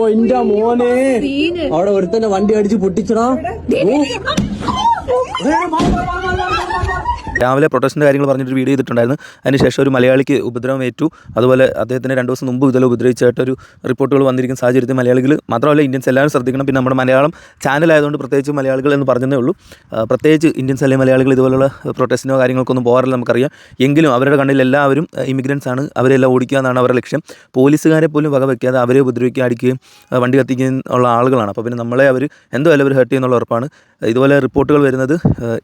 ഓ എന്റെ മോനെ. അവിടെ ഒരുത്തന്നെ വണ്ടി അടിച്ച് പൊട്ടിച്ചടാ. രാവിലെ പ്രൊട്ടസ്റ്റിന്റെ കാര്യങ്ങൾ പറഞ്ഞിട്ട് വീഡിയോ ചെയ്തിട്ടുണ്ടായിരുന്നു അതിനുശേഷം ഒരു മലയാളിക്ക് ഉപദ്രവം ഏറ്റു. അതുപോലെ അദ്ദേഹത്തിന് രണ്ട് ദിവസം മുമ്പ് ഇതെല്ലാം ഉപദ്രവിച്ചായിട്ടൊരു റിപ്പോർട്ടുകൾ വന്നിരിക്കുന്ന സാഹചര്യത്തിൽ മലയാളികൾ മാത്രമല്ല ഇന്ത്യൻസ് എല്ലാവരും ശ്രദ്ധിക്കണം. പിന്നെ നമ്മുടെ മലയാളം ചാനലായതുകൊണ്ട് പ്രത്യേകിച്ച് മലയാളികൾ എന്ന് പറഞ്ഞതേ ഉള്ളൂ. പ്രത്യേകിച്ച് ഇന്ത്യൻസ് അല്ലെങ്കിൽ മലയാളികൾ ഇതുപോലുള്ള പ്രൊട്ടസ്റ്റിനോ കാര്യങ്ങൾക്കൊന്നും പോകാറില്ല നമുക്കറിയാം. എങ്കിലും അവരുടെ കണ്ണിൽ എല്ലാവരും ഇമിഗ്രൻസ് ആണ്. അവരെല്ലാം ഓടിക്കുക എന്നാണ് അവരുടെ ലക്ഷ്യം. പോലീസുകാരെ പോലും വക വയ്ക്കാതെ അവരെ ഉപദ്രവിക്കുക അടിക്കുകയും വണ്ടി കത്തിക്കുന്ന ഉള്ള ആളുകളാണ്. അപ്പോൾ പിന്നെ നമ്മളെ അവർ എന്തായാലും അവർ ഹേർട്ട് ചെയ്യുന്നുള്ള ഉറപ്പാണ്. ഇതുപോലെ റിപ്പോർട്ടുകൾ വരുന്നത്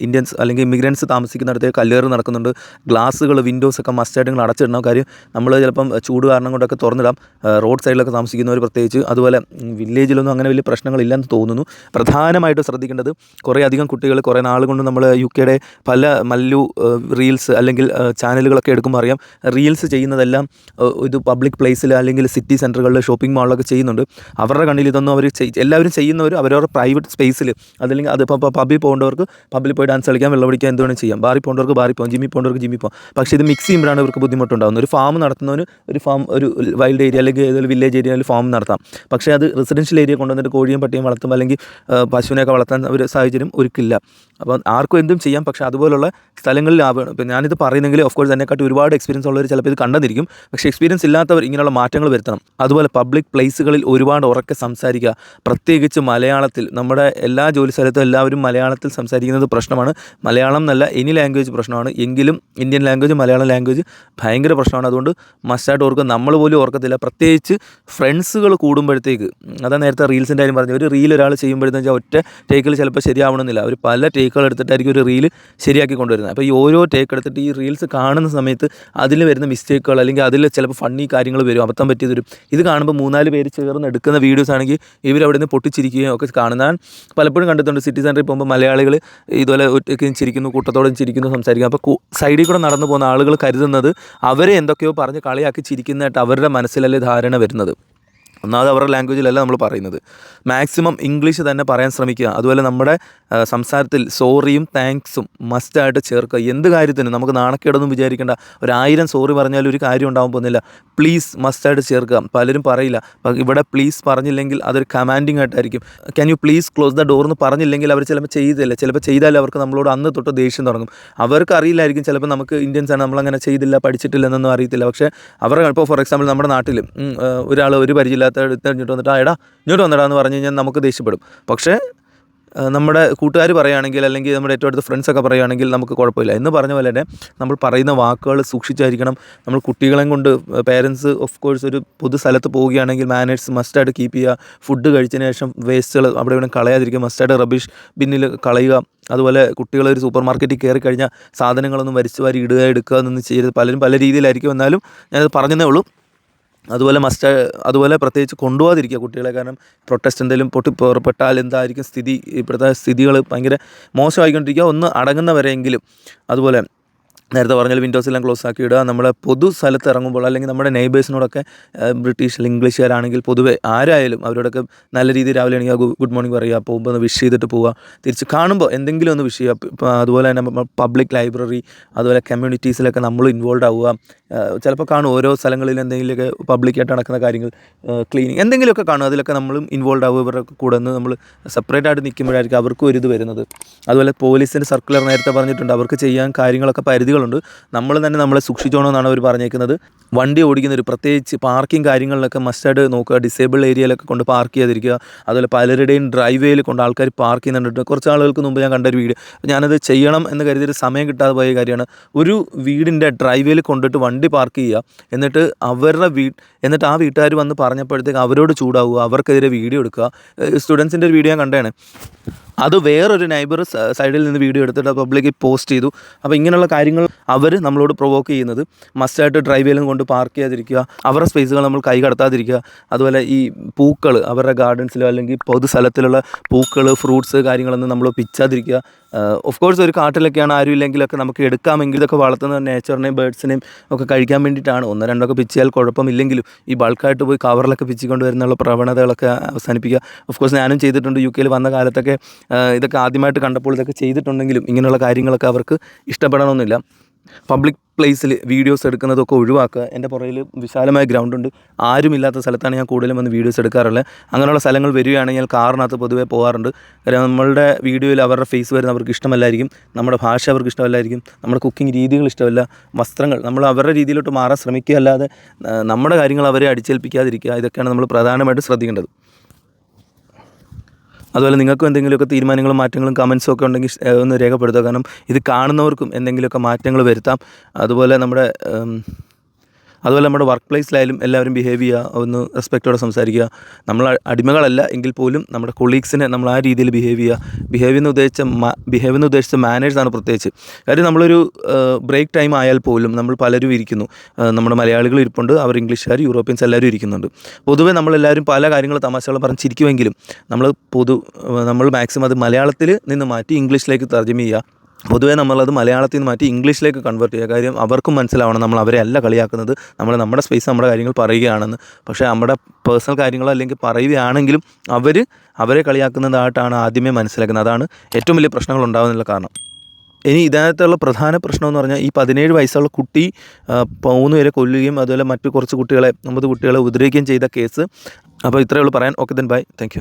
ഇന്ത്യൻസ് അല്ലെങ്കിൽ ഇമിഗ്രൻസ് താമസിക്കുന്നിടത്ത് കല്ലേറ് നടക്കുന്നുണ്ട്. ഗ്ലാസ്സുകൾ വിൻഡോസ് ഒക്കെ മസ്റ്റായിട്ട് നിങ്ങൾ അടച്ചിടണം. കാര്യം നമ്മൾ ചിലപ്പം ചൂട് കാരണം കൊണ്ടൊക്കെ തുറന്നിടാം. റോഡ് സൈഡിലൊക്കെ താമസിക്കുന്നവർ പ്രത്യേകിച്ച്. അതുപോലെ വില്ലേജിലൊന്നും അങ്ങനെ വലിയ പ്രശ്നങ്ങളില്ലെന്ന് തോന്നുന്നു. പ്രധാനമായിട്ട് ശ്രദ്ധിക്കേണ്ടത് കുറേ അധികം കുട്ടികൾ കുറേ നാൾ കൊണ്ട് നമ്മൾ യു കെയുടെ പല മല്ലു റീൽസ് അല്ലെങ്കിൽ ചാനലുകളൊക്കെ എടുക്കുമ്പോൾ അറിയാം. റീൽസ് ചെയ്യുന്നതെല്ലാം ഇത് പബ്ലിക് പ്ലേസിൽ അല്ലെങ്കിൽ സിറ്റി സെന്ററുകളിൽ ഷോപ്പിംഗ് മാളിലൊക്കെ ചെയ്യുന്നുണ്ട്. അവരുടെ കണ്ണിൽ ഇതൊന്നും അവർ എല്ലാവരും ചെയ്യുന്നവർ അവരവരുടെ പ്രൈവറ്റ് സ്പേസിൽ അതല്ലെങ്കിൽ അത് ഇപ്പോൾ പബ്ബിൽ പോകേണ്ടവർക്ക് പബ്ബിൽ പോയി ഡാൻസ് കളിക്കാം വെള്ളം പിടിക്കാൻ എന്ത് വേണമെങ്കിലും ചെയ്യാം. ബാറി പോകേണ്ടവർക്ക് ബാറി പോകാം ജിമ്മി പോകേണ്ടവർക്ക് ജിമ്മി പോകാം. പക്ഷേ ഇത് മിക്സ് ചെയ്യുമ്പോഴാണ് ഇവർക്ക് ബുദ്ധിമുട്ടുണ്ടാകുന്നത് ഒരു ഫാം നടത്തുന്നവന് ഒരു ഫാം ഒരു വൈൽഡ് ഏരിയ അല്ലെങ്കിൽ ഏതൊരു വില്ലേജ് ഏരിയയിൽ ഫാം നടത്താം. പക്ഷേ അത് റെസിഡൻഷ്യൽ ഏരിയ കൊണ്ടുവന്നിട്ട് കോഴിയും പട്ടിയും വളർത്തും അല്ലെങ്കിൽ പശുവിനെയൊക്കെ വളർത്താൻ ഒരു സാഹചര്യം ഒരുക്കില്ല. അപ്പോൾ ആർക്കും എന്തും ചെയ്യാം. പക്ഷേ അതുപോലുള്ള സ്ഥലങ്ങളിൽ ആവണം ഇപ്പം ഞാനിത് പറയുന്നെങ്കിൽ ഓഫ് കോഴ്സ് എന്നെക്കാട്ടി ഒരുപാട് എക്സ്പീരിയൻസ് ഉള്ളവർ ചിലപ്പോൾ ഇത് കണ്ടെന്നിരിക്കും പക്ഷേ എക്സ്പീരിയൻസ് ഇല്ലാത്തവർ ഇങ്ങനെയുള്ള മാറ്റങ്ങൾ വരുത്തണം. അതുപോലെ പബ്ലിക് പ്ലേസുകളിൽ ഒരുപാട് ഉറക്കെ സംസാരിക്കുക. പ്രത്യേകിച്ച് മലയാളത്തിൽ നമ്മുടെ എല്ലാ ജോലി സ്ഥലത്തും എല്ലാവരും മലയാളത്തിൽ സംസാരിക്കുന്നത് പ്രശ്നമാണ്. മലയാളം എന്നല്ല എനി ലാംഗ്വേജ് പ്രശ്നമാണ്. എങ്കിലും ഇന്ത്യൻ ലാംഗ്വേജ് മലയാളം ലാംഗ്വേജ് ഭയങ്കര പ്രശ്നമാണ്. അതുകൊണ്ട് മസ്റ്റായിട്ട് ഓർക്കുക. നമ്മൾ പോലും ഓർക്കത്തില്ല. പ്രത്യേകിച്ച് ഫ്രണ്ട്സുകൾ കൂടുമ്പോഴത്തേക്ക് അതാ നേരത്തെ റീൽസിന്റെ കാര്യം പറഞ്ഞു ഒരു റീൽ ഒരാൾ ചെയ്യുമ്പോഴത്തേന്ന് വെച്ചാൽ ഒറ്റ ടേക്കിൽ ചിലപ്പോൾ ശരിയാവണമെന്നില്ല. അവർ പല ടേക്കുകൾ എടുത്തിട്ടായിരിക്കും ഒരു റീൽ ശരിയാക്കി കൊണ്ടുവരുന്നത്. അപ്പോൾ ഈ ഓരോ ടേക്ക് എടുത്തിട്ട് ഈ റീൽസ് കാണുന്ന സമയത്ത് അതിൽ വരുന്ന മിസ്റ്റേക്കുകൾ അല്ലെങ്കിൽ അതിൽ ചിലപ്പോൾ ഫണ്ണി കാര്യങ്ങൾ വരും. അബദ്ധം പറ്റിയത് വരും. ഇത് കാണുമ്പോൾ മൂന്നാൽ പേര് ചേർന്ന് എടുക്കുന്ന വീഡിയോസ് ആണെങ്കിൽ ഇവരവിടെ നിന്ന് പൊട്ടിച്ചിരിക്കുകയും ഒക്കെ കാണുന്ന പലപ്പോഴും കണ്ടിട്ടുണ്ട്. സിറ്റി സെന്ററിൽ പോകുമ്പോൾ മലയാളികൾ ഇതുപോലെ ഒറ്റയ്ക്ക് ചിരിക്കുന്നു കൂട്ടത്തോടെ ചിരിക്കുന്നു സംസാരിക്കുന്നു. അപ്പോൾ സൈഡിൽ കൂടെ നടന്നു പോകുന്ന ആളുകൾ കരുതുന്നത് അവരെ എന്തൊക്കെയോ പറഞ്ഞ് കളിയാക്കി ചിരിക്കുന്നതായിട്ട് അവരുടെ മനസ്സിലല്ലേ ധാരണ വരുന്നത്. ഒന്നാമത് അവരുടെ ലാംഗ്വേജിലല്ല നമ്മൾ പറയുന്നത്. മാക്സിമം ഇംഗ്ലീഷ് തന്നെ പറയാൻ ശ്രമിക്കുക. അതുപോലെ നമ്മുടെ സംസാരത്തിൽ സോറിയും താങ്ക്സും മസ്റ്റായിട്ട് ചേർക്കുക. എന്ത് കാര്യത്തിനും നമുക്ക് നാണക്കേടൊന്നും വിചാരിക്കേണ്ട. ഒരായിരം സോറി പറഞ്ഞാലും ഒരു കാര്യം ഉണ്ടാകാൻ പോകുന്നില്ല. പ്ലീസ് മസ്റ്റായിട്ട് ചേർക്കുക. പലരും പറയില്ല. ഇവിടെ പ്ലീസ് പറഞ്ഞില്ലെങ്കിൽ അതൊരു കമാൻഡിങ് ആയിട്ടായിരിക്കും. Can you please close the door എന്ന് പറഞ്ഞില്ലെങ്കിൽ അവർ ചിലപ്പോൾ ചെയ്തില്ല. ചിലപ്പോൾ ചെയ്താലും അവർക്ക് നമ്മളോട് അന്ന് തൊട്ട് ദേഷ്യം തുടങ്ങും. അവർക്ക് അറിയില്ലായിരിക്കും ചിലപ്പോൾ നമുക്ക് ഇന്ത്യൻസ് ആണ് നമ്മളങ്ങനെ ചെയ്തില്ല പഠിച്ചിട്ടില്ല എന്നൊന്നും അറിയത്തില്ല. പക്ഷേ അവരുടെ ഇപ്പോൾ ഫോർ എക്സാമ്പിൾ നമ്മുടെ നാട്ടിൽ ഒരാൾ ഒരു പരിചയമില്ലാത്ത എടുത്ത് കഴിഞ്ഞിട്ട് വന്നിട്ട് ആ എടാ ഇങ്ങോട്ട് വന്നടാ എന്ന് പറഞ്ഞു കഴിഞ്ഞാൽ നമുക്ക് ദേഷ്യപ്പെടും. പക്ഷേ നമ്മുടെ കൂട്ടുകാർ പറയുകയാണെങ്കിൽ അല്ലെങ്കിൽ നമ്മുടെ ഏറ്റവും അടുത്ത ഫ്രണ്ട്സൊക്കെ പറയുകയാണെങ്കിൽ നമുക്ക് കുഴപ്പമില്ല. എന്ന് പറഞ്ഞ പോലെ തന്നെ നമ്മൾ പറയുന്ന വാക്കുകൾ സൂക്ഷിച്ചായിരിക്കണം. നമ്മൾ കുട്ടികളെ കൊണ്ട് പേരൻസ് ഓഫ് കോഴ്സ് ഒരു പൊതു സ്ഥലത്ത് പോവുകയാണെങ്കിൽ മാനേഴ്സ് മസ്റ്റായിട്ട് കീപ്പ് ചെയ്യുക. ഫുഡ് കഴിച്ചതിന് ശേഷം വേസ്റ്റുകൾ അവിടെ ഇവിടെ കളയാതിരിക്കുക. മസ്റ്റായിട്ട് റബിഷ് ബിന്നിൽ കളയുക. അതുപോലെ കുട്ടികൾ ഒരു സൂപ്പർ മാർക്കറ്റിൽ കയറി കഴിഞ്ഞാൽ സാധനങ്ങളൊന്നും വരിച്ചു വാരി ഇടുക എടുക്കുക എന്നൊന്നും ചെയ്യരുത്. പലരും പല രീതിയിലായിരിക്കും എന്നാലും ഞാനത് പറഞ്ഞതേ ഉള്ളൂ. അതുപോലെ മസ്റ്റ് അതുപോലെ പ്രത്യേകിച്ച് കൊണ്ടുപോകാതിരിക്കുക കുട്ടികളെ. കാരണം പ്രൊട്ടസ്റ്റ് എന്തെങ്കിലും പൊട്ടി പുറപ്പെട്ടാൽ എന്തായിരിക്കും സ്ഥിതി? ഇപ്പോഴത്തെ സ്ഥിതികൾ ഭയങ്കര മോശമായിക്കൊണ്ടിരിക്കുക. ഒന്ന് അടങ്ങുന്നവരെങ്കിലും അതുപോലെ നേരത്തെ പറഞ്ഞാൽ വിൻഡോസ് എല്ലാം ക്ലോസ് ആക്കി ഇടുക. നമ്മുടെ പൊതു സ്ഥലത്ത് ഇറങ്ങുമ്പോൾ അല്ലെങ്കിൽ നമ്മുടെ നെയ്ബേഴ്സിനോടൊക്കെ ബ്രിട്ടീഷ് ഇംഗ്ലീഷുകാരാണെങ്കിൽ പൊതുവെ ആരായാലും അവരോടൊക്കെ നല്ല രീതിയിൽ രാവിലെ ആണെങ്കിൽ ഗുഡ് മോർണിംഗ് പറയുക പോകുമ്പോൾ ഒന്ന് വിഷ് ചെയ്തിട്ട് പോവുക തിരിച്ച് കാണുമ്പോൾ എന്തെങ്കിലും ഒന്ന് വിഷ് ചെയ്യുക. അതുപോലെ തന്നെ പബ്ലിക് ലൈബ്രറി അതുപോലെ കമ്മ്യൂണിറ്റീസിലൊക്കെ നമ്മൾ ഇൻവോൾവ് ആവുക. ചിലപ്പോൾ കാണും ഓരോ സ്ഥലങ്ങളിൽ എന്തെങ്കിലുമൊക്കെ പബ്ലിക്കായിട്ട് നടക്കുന്ന കാര്യങ്ങൾ ക്ലീനിങ് എന്തെങ്കിലുമൊക്കെ കാണും. അതിലൊക്കെ നമ്മളും ഇൻവോൾവ് ആവുക. ഇവരുടെ കൂടെ നിന്ന് നമ്മൾ സെപ്പറേറ്റ് ആയിട്ട് നിൽക്കുമ്പോഴായിരിക്കും അവർക്കും ഒരു ഇത് വരുന്നത്. അതുപോലെ പോലീസിന്റെ സർക്കുലർ നേരത്തെ പറഞ്ഞിട്ടുണ്ട്. അവർക്ക് ചെയ്യാൻ കാര്യങ്ങളൊക്കെ പരിധികളുണ്ട് നമ്മൾ തന്നെ നമ്മളെ സൂക്ഷിച്ചോണമെന്നാണ് അവർ പറഞ്ഞേക്കുന്നത്. വണ്ടി ഓടിക്കുന്നവർ പ്രത്യേകിച്ച് പാർക്കിംഗ് കാര്യങ്ങളിലൊക്കെ മസ്റ്റായിട്ട് നോക്കുക. ഡിസേബിൾ ഏരിയയിലൊക്കെ കൊണ്ട് പാർക്ക് ചെയ്യാതിരിക്കുക. അതുപോലെ പലരുടെയും ഡ്രൈവ് വേയിൽ കൊണ്ട് ആൾക്കാർ പാർക്ക് ചെയ്യുന്നുണ്ട്. കുറച്ച് ആളുകൾക്ക് മുമ്പ് ഞാൻ കണ്ട ഒരു വീഡിയോ. ഞാനത് ചെയ്യണം എന്ന് കരുതിയൊരു സമയം കിട്ടാതെ പോയ കാര്യമാണ്. ഒരു വീടിന്റെ ഡ്രൈവ് വേയിൽ കൊണ്ടിട്ട് വണ്ടി പാർക്ക് ചെയ്യുക. എന്നിട്ട് അവരുടെ വീ എന്നിട്ട് ആ വീട്ടുകാർ വന്ന് പറഞ്ഞപ്പോഴത്തേക്ക് അവരോട് ചൂടാവുക. അവർക്കെതിരെ വീഡിയോ എടുക്കുക. സ്റ്റുഡൻസിന്റെ ഒരു വീഡിയോ ഞാൻ കണ്ടതാണ്. അത് വേറൊരു നൈബർ സൈഡിൽ നിന്ന് വീഡിയോ എടുത്തിട്ട് പബ്ലിക്കിൽ പോസ്റ്റ് ചെയ്തു. അപ്പോൾ ഇങ്ങനെയുള്ള കാര്യങ്ങൾ അവർ നമ്മളോട് പ്രൊവോക്ക് ചെയ്യുന്നത്. മസ്റ്റായിട്ട് ഡ്രൈവേലും കൊണ്ട് പാർക്ക് ചെയ്യാതിരിക്കുക. അവരുടെ സ്പേസുകൾ നമ്മൾ കൈ കടത്താതിരിക്കുക. അതുപോലെ ഈ പൂക്കൾ അവരുടെ ഗാർഡൻസിലോ അല്ലെങ്കിൽ പൊതു സ്ഥലത്തിലുള്ള പൂക്കൾ ഫ്രൂട്ട്സ് കാര്യങ്ങളൊന്നും നമ്മൾ പിച്ചാതിരിക്കുക ഓഫ് കോഴ്സ് ഒരു കാട്ടിലൊക്കെയാണ് ആരും ഇല്ലെങ്കിലൊക്കെ നമുക്ക് എടുക്കാമെങ്കിൽ ഇതൊക്കെ വളർത്തുന്ന നേച്ചറിനെയും ബേഡ്സിനെയും ഒക്കെ കഴിക്കാൻ വേണ്ടിയിട്ടാണ്. ഒന്ന് രണ്ടൊക്കെ പിച്ചിയാൽ കുഴപ്പമില്ലെങ്കിലും ഈ ബൾക്കായിട്ട് പോയി കവറിലൊക്കെ പിച്ചിക്കൊണ്ട് വരുന്നുള്ള പ്രവണതകളൊക്കെ അവസാനിപ്പിക്കുക. ഓഫ് കോഴ്സ് ഞാനും ചെയ്തിട്ടുണ്ട്. യു കെയിൽ വന്ന കാലത്തൊക്കെ ഇതൊക്കെ ആദ്യമായിട്ട് കണ്ടപ്പോൾ ഇതൊക്കെ ചെയ്തിട്ടുണ്ടെങ്കിലും ഇങ്ങനെയുള്ള കാര്യങ്ങളൊക്കെ അവർക്ക് ഇഷ്ടപ്പെടണമെന്നില്ല. പബ്ലിക് പ്ലേസിൽ വീഡിയോസ് എടുക്കുന്നതൊക്കെ ഒഴിവാക്കുക. എന്റെ പുറകിൽ വിശാലമായ ഗ്രൗണ്ട് ഉണ്ട്. ആരുമില്ലാത്ത സ്ഥലത്താണ് ഞാൻ കൂടുതലും വന്ന് വീഡിയോസ് എടുക്കാറുള്ളത്. അങ്ങനെയുള്ള സ്ഥലങ്ങൾ വരികയാണെങ്കിൽ ഞാൻ കാറിനകത്ത് പൊതുവേ പോകാറുണ്ട്. കാര്യം നമ്മളുടെ വീഡിയോയിൽ അവരുടെ ഫേസ് വരുന്ന അവർക്ക് ഇഷ്ടമല്ലായിരിക്കും. നമ്മുടെ ഭാഷ അവർക്ക് ഇഷ്ടമല്ലായിരിക്കും. നമ്മുടെ കുക്കിംഗ് രീതികൾ ഇഷ്ടമല്ല. വസ്ത്രങ്ങൾ നമ്മൾ അവരുടെ രീതിയിലോട്ട് മാറാൻ ശ്രമിക്കുക അല്ലാതെ നമ്മുടെ കാര്യങ്ങൾ അവരെ അടിച്ചേൽപ്പിക്കാതിരിക്കുക ഇതൊക്കെയാണ് നമ്മൾ പ്രധാനമായിട്ട് ശ്രദ്ധിക്കേണ്ടത്. അതുപോലെ നിങ്ങൾക്കും എന്തെങ്കിലുമൊക്കെ തീരുമാനങ്ങളും മാറ്റങ്ങളും കമൻസും ഒക്കെ ഉണ്ടെങ്കിൽ ഒന്ന് രേഖപ്പെടുത്തുക. കാരണം ഇത് കാണുന്നവർക്കും എന്തെങ്കിലുമൊക്കെ മാറ്റങ്ങൾ വരുത്താം. അതുപോലെ നമ്മുടെ അതുപോലെ നമ്മുടെ വർക്ക് പ്ലേസിലായാലും എല്ലാവരും ബിഹേവ് ചെയ്യുക ഒന്ന് റെസ്പെക്റ്റോടെ സംസാരിക്കുക. നമ്മൾ അടിമകളല്ല എങ്കിൽ പോലും നമ്മുടെ കൊളീഗ്സിനെ നമ്മൾ ആ രീതിയിൽ ബിഹേവ് ചെയ്യുക. ബിഹേവ് എന്ന് ഉദ്ദേശിച്ച ബിഹേവ് എന്ന് ഉദ്ദേശിച്ച മാനേഴ്സാണ് പ്രത്യേകിച്ച്. കാര്യം നമ്മളൊരു ബ്രേക്ക് ടൈം ആയാൽ പോലും നമ്മൾ പലരും ഇരിക്കുന്നു. നമ്മുടെ മലയാളികൾ ഇരിപ്പുണ്ട് അവർ ഇംഗ്ലീഷുകാർ യൂറോപ്യൻസ് എല്ലാവരും ഇരിക്കുന്നുണ്ട്. പൊതുവേ നമ്മളെല്ലാവരും പല കാര്യങ്ങൾ തമാശകൾ പറഞ്ഞിരിക്കുമെങ്കിലും നമ്മൾ പൊതു നമ്മൾ മാക്സിമം അത് മലയാളത്തിൽ നിന്ന് മാറ്റി ഇംഗ്ലീഷിലേക്ക് തർജമ ചെയ്യുക. പൊതുവേ നമ്മളത് മലയാളത്തിൽ നിന്ന് മാറ്റി ഇംഗ്ലീഷിലേക്ക് കൺവേർട്ട് ചെയ്യുക. കാര്യം അവർക്കും മനസ്സിലാവണം നമ്മൾ അവരെ അല്ല കളിയാക്കുന്നത്. നമ്മൾ നമ്മുടെ സ്പേസ് നമ്മുടെ കാര്യങ്ങൾ പറയുകയാണെന്ന്. പക്ഷേ നമ്മുടെ പേഴ്സണൽ കാര്യങ്ങളോ അല്ലെങ്കിൽ പറയുകയാണെങ്കിലും അവർ അവരെ കളിയാക്കുന്നതായിട്ടാണ് ആദ്യമേ മനസ്സിലാക്കുന്നത്. അതാണ് ഏറ്റവും വലിയ പ്രശ്നങ്ങൾ ഉണ്ടാകുന്നുള്ള കാരണം. ഇനി ഇതിനകത്തുള്ള പ്രധാന പ്രശ്നം എന്ന് പറഞ്ഞാൽ ഈ പതിനേഴ് വയസ്സുള്ള കുട്ടി മൂന്ന് പേരെ കൊല്ലുകയും അതുപോലെ മറ്റു കുറച്ച് കുട്ടികളെ ഒമ്പത് കുട്ടികളെ ഉപദ്രവിക്കുകയും ചെയ്ത കേസ് അപ്പോൾ ഇത്രയേ ഉള്ളൂ. പറയാൻ ഓക്കെ ദെൻ ബൈ താങ്ക്